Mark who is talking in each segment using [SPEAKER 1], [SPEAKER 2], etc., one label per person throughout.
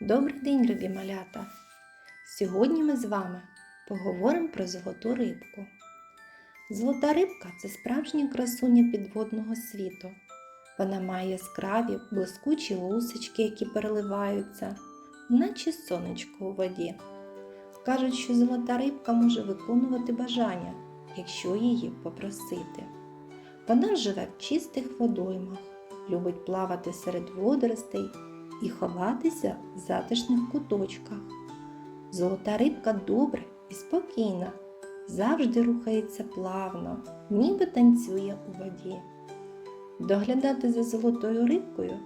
[SPEAKER 1] Добрий день, любі малята! Сьогодні ми з вами поговоримо про золоту рибку. Золота рибка це справжня красуня підводного світу. Вона має яскраві, блискучі лусочки, які переливаються, наче сонечко у воді. Кажуть, що золота рибка може виконувати бажання, якщо її попросити. Вона живе в чистих водоймах, любить плавати серед водоростей і ховатися в затишних куточках. Золота рибка добра і спокійна, завжди рухається плавно, ніби танцює у воді. Доглядати за золотою рибкою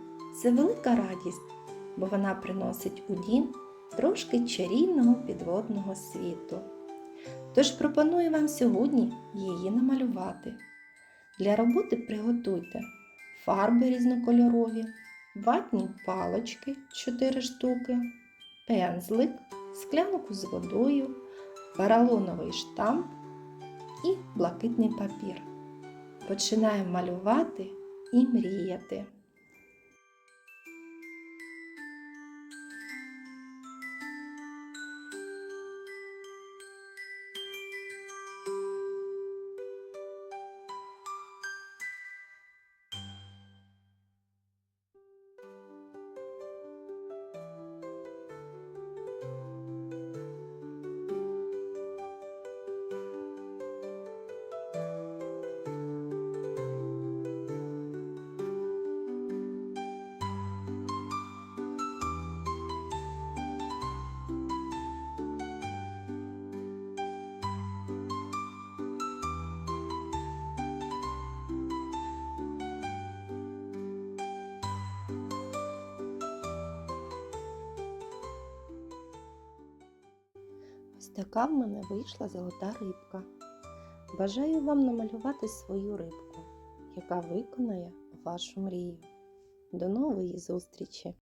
[SPEAKER 1] це велика радість, бо вона приносить у дім трошки чарівного підводного світу. Тож пропоную вам сьогодні її намалювати. Для роботи приготуйте фарби різнокольорові, ватні палочки 4 штуки, пензлик, склянку з водою, поролоновий штамп і блакитний папір. Починаємо малювати і мріяти. Ось така в мене вийшла золота рибка. Бажаю вам намалювати свою рибку, яка виконає вашу мрію. До нової зустрічі!